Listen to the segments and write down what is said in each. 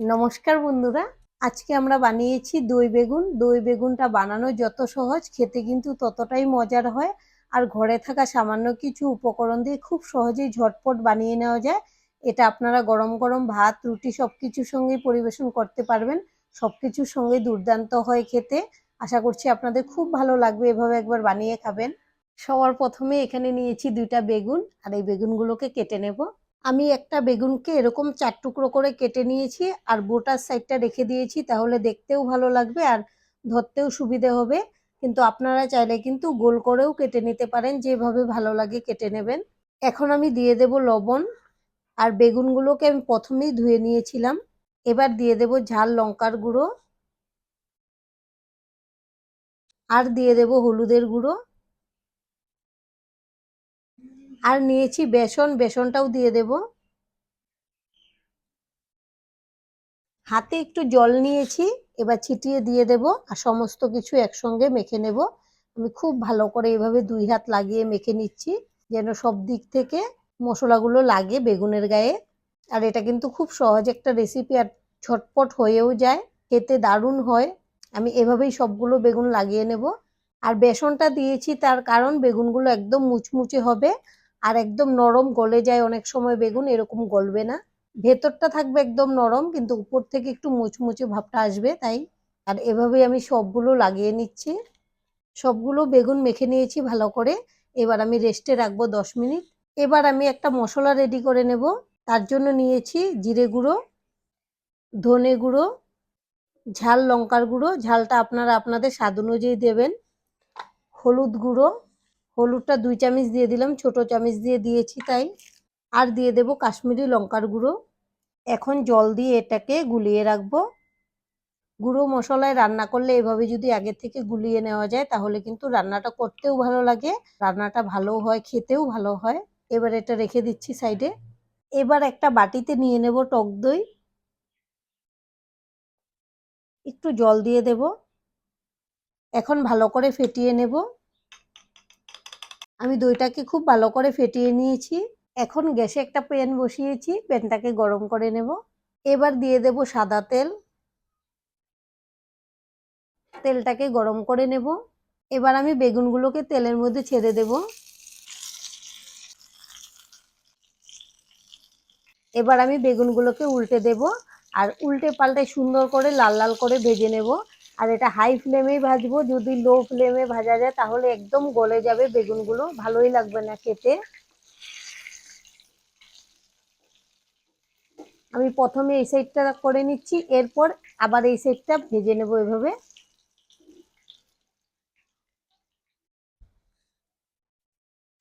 নমস্কার বন্ধুরা। আজকে আমরা বানিয়েছি দই বেগুন। দই বেগুনটা বানানো যত সহজ, খেতে কিন্তু ততটাই মজার হয়। আর ঘরে থাকা সামান্য কিছু উপকরণ দিয়ে খুব সহজেই ঝটপট বানিয়ে নেওয়া যায়। এটা আপনারা গরম গরম ভাত, রুটি সব কিছুর সঙ্গেই পরিবেশন করতে পারবেন। সব কিছুর সঙ্গে দুর্দান্ত হয় খেতে। আশা করছি আপনাদের খুব ভালো লাগবে এভাবে একবার বানিয়ে খাবেন। সবার প্রথমে এখানে নিয়েছি দুইটা বেগুন। আর এই বেগুনগুলোকে কেটে নেব। আমি একটা বেগুনকে এরকম চার টুকরো করে কেটে নিয়েছি আর বোটার সাইডটা রেখে দিয়েছি, তাহলে দেখতেও ভালো লাগবে আর ধরতেও সুবিধে হবে। কিন্তু আপনারা চাইলে কিন্তু গোল করেও কেটে নিতে পারেন, যেভাবে ভালো লাগে কেটে নেবেন। এখন আমি দিয়ে দেব লবণ আর বেগুনগুলোকে আমি প্রথমেই ধুয়ে নিয়েছিলাম। এবার দিয়ে দেব ঝাল লঙ্কার গুঁড়ো আর দিয়ে দেব হলুদের গুঁড়ো। আর নিয়েছি বেসন, বেসনটাও দিয়ে দেব। হাতে একটু জল নিয়েছি, এবার ছিটিয়ে দিয়ে দেব আর সমস্ত কিছু একসঙ্গে মেখে নেব। আমি খুব ভালো করে এভাবে দুই হাত লাগিয়ে মেখে নিচ্ছি, যেন সব দিক থেকে মশলাগুলো লাগে বেগুনের গায়ে। আর এটা কিন্তু খুব সহজ একটা রেসিপি আর ছটপট হয়েও যায়, খেতে দারুণ হয়। আমি এভাবেই সবগুলো বেগুন লাগিয়ে নেব। আর বেসনটা দিয়েছি তার কারণ বেগুনগুলো একদম মুচমুচে হবে আর একদম নরম গলে যায় অনেক সময় বেগুন, এরকম গলবে না। ভেতরটা থাকবে একদম নরম, কিন্তু উপর থেকে একটু মুচমুচে ভাবটা আসবে, তাই। আর এভাবেই আমি সবগুলো লাগিয়ে নিচ্ছি। সবগুলো বেগুন মেখে নিয়েছি ভালো করে। এবার আমি রেস্টে রাখব দশ মিনিট। এবার আমি একটা মশলা রেডি করে নেব। তার জন্য নিয়েছি জিরে গুঁড়ো, ধনে গুঁড়ো, ঝাল লঙ্কার গুঁড়ো। ঝালটা আপনারা আপনাদের স্বাদ অনুযায়ী দেবেন। হলুদ গুঁড়ো হলুদটা দুই চামচ দিয়ে দিলাম, ছোট চামচ দিয়ে দিয়েছি তাই। আর দিয়ে দেব কাশ্মীরি লঙ্কার গুঁড়ো। এখন জল দিয়ে এটাকে গুলিয়ে রাখব। গুঁড়ো মশলায় রান্না করলে এভাবে যদি আগে থেকে গুলিয়ে নেওয়া যায়, তাহলে কিন্তু রান্নাটা করতেও ভালো লাগে, রান্নাটা ভালো হয়, খেতেও ভালো হয়। এবার এটা রেখে দিচ্ছি সাইডে। এবার একটা বাটিতে নিয়ে নেব টক দই। একটু জল দিয়ে দেব। এখন ভালো করে ফেটিয়ে নেব। আমি দইটাকে খুব ভালো করে ফেটিয়ে নিয়েছি। এখন গ্যাসে একটা প্যান বসিয়েছি, প্যানটাকে গরম করে নেব। এবার দিয়ে দেব সাদা তেল। তেলটাকে গরম করে নেব। এবার আমি বেগুনগুলোকে তেলের মধ্যে ছেড়ে দেব। এবার আমি বেগুনগুলোকে উল্টে দেব। আর উল্টে পাল্টে সুন্দর করে লাল লাল করে ভেজে নেব। আর এটা হাই ফ্লেমেই ভাজবো, যদি লো ফ্লেমে ভাজা যায়, তাহলে একদম গলে যাবে বেগুনগুলো, ভালোই লাগবে না খেতে। আমি প্রথমে এই সাইডটা করে নিচ্ছি, এরপর আবার এই সাইডটা ভেজে নেব এভাবে।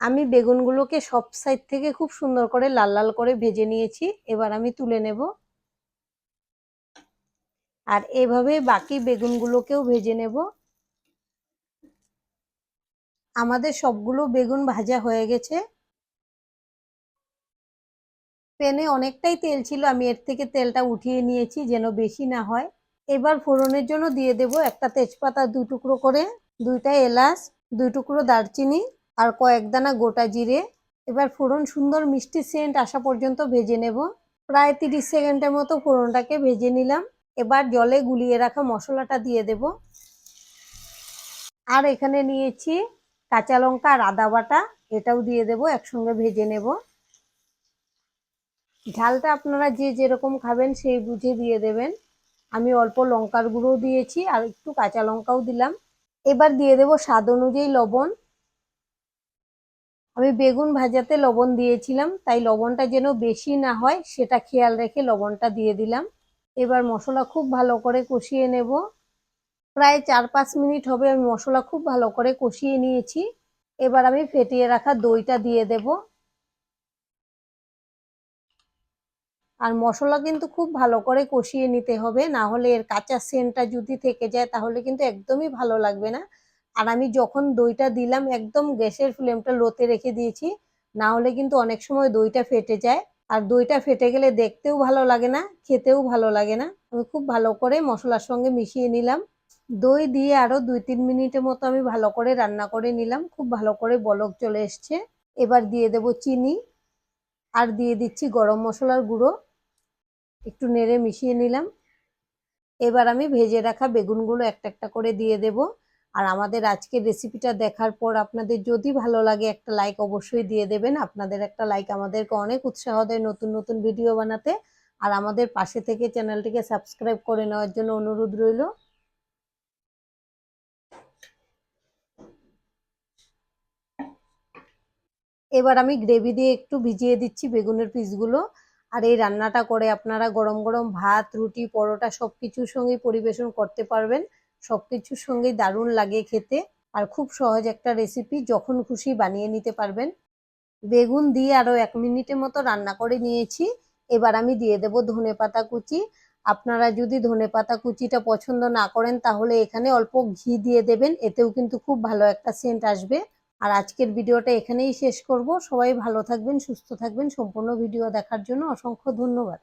আমি বেগুনগুলোকে সব সাইড থেকে খুব সুন্দর করে লাল লাল করে ভেজে নিয়েছি, এবার আমি তুলে নেব। আর এভাবে বাকি বেগুনগুলোকেও ভেজে নেব। আমাদের সবগুলো বেগুন ভাজা হয়ে গেছে। প্যানে অনেকটাই তেল ছিল, আমি এর থেকে তেলটা উঠিয়ে নিয়েছি যেন বেশি না হয়। এবার ফোড়নের জন্য দিয়ে দেব একটা তেজপাতা দু টুকরো করে, দুইটা এলাচ, দুই টুকরো দারচিনি আর কয়েক দানা গোটা জিরে। এবার ফোড়ন সুন্দর মিষ্টি সেন্ট আসা পর্যন্ত ভেজে নেব। প্রায় তিরিশ সেকেন্ডের মতো ফোড়নটাকে ভেজে নিলাম। এবার জলে গুলিয়ে রাখা মশলাটা দিয়ে দেব। আর এখানে নিয়েছি কাঁচা লঙ্কা আর আদা বাটা, এটাও দিয়ে দেব, একসঙ্গে ভেজে নেব। ঝালটা আপনারা যে যেরকম খাবেন সেই বুঝে দিয়ে দেবেন। আমি অল্প লঙ্কার গুঁড়ো দিয়েছি আর একটু কাঁচা লঙ্কাও দিলাম। এবার দিয়ে দেব স্বাদ অনুযায়ী লবণ। আমি বেগুন ভাজাতে লবণ দিয়েছিলাম, তাই লবণটা যেন বেশি না হয়, সেটা খেয়াল রেখে লবণটা দিয়ে দিলাম। এবার মশলা খুব ভালো করে কষিয়ে নেব। প্রায় চার পাঁচ মিনিট হবে আমি মশলা খুব ভালো করে কষিয়ে নিয়েছি। এবার আমি ফেটিয়ে রাখা দইটা দিয়ে দেব। আর মশলা কিন্তু খুব ভালো করে কষিয়ে নিতে হবে, না হলে এর কাঁচা সেন্টটা যদি থেকে যায় তাহলে কিন্তু একদমই ভালো লাগবে না। আর আমি যখন দইটা দিলাম একদম গ্যাসের ফ্লেমটা লোতে রেখে দিয়েছি, না হলে কিন্তু অনেক সময় দইটা ফেটে যায়। আর দইটা ফেটে গেলে দেখতেও ভালো লাগে না, খেতেও ভালো লাগে না। আমি খুব ভালো করে মশলার সঙ্গে মিশিয়ে নিলাম। দই দিয়ে আরও দুই তিন মিনিটের মতো আমি ভালো করে রান্না করে নিলাম। খুব ভালো করে বলক চলে এসছে। এবার দিয়ে দেব চিনি আর দিয়ে দিচ্ছি গরম মশলার গুঁড়ো। একটু নেড়ে মিশিয়ে নিলাম। এবার আমি ভেজে রাখা বেগুনগুলো একটা একটা করে দিয়ে দেব। আর আমাদের আজকের রেসিপিটা দেখার পর আপনাদের যদি ভালো লাগে একটা লাইক অবশ্যই দিয়ে দেবেন। আপনাদের একটা লাইক আমাদেরকে অনেক উৎসাহ দেয় নতুন নতুন ভিডিও বানাতে। আর আমাদের পাশে থেকে চ্যানেলটিকে সাবস্ক্রাইব করে নেওয়ার জন্য অনুরোধ রইল। এবার আমি গ্রেভি দিয়ে একটু ভিজিয়ে দিচ্ছি বেগুনের পিসগুলো আর এই রান্নাটা করে আপনারা গরম গরম ভাত, রুটি, পরোটা সব কিছুর সঙ্গেই পরিবেশন করতে পারবেন। সব কিছুর সঙ্গেই দারুণ লাগে খেতে আর খুব সহজ একটা রেসিপি যখন খুশি বানিয়ে নিতে পারবেন। বেগুন দিয়ে আরও এক মিনিটের মতো রান্না করে নিয়েছি। এবার আমি দিয়ে দেব ধনে পাতা কুচি। আপনারা যদি ধনে পাতা কুচিটা পছন্দ না করেন তাহলে এখানে অল্প ঘি দিয়ে দেবেন, এতেও কিন্তু খুব ভালো একটা সেন্ট আসবে। আর আজকের ভিডিওটা এখানেই শেষ করব। সবাই ভালো থাকবেন, সুস্থ থাকবেন। সম্পূর্ণ ভিডিও দেখার জন্য অসংখ্য ধন্যবাদ।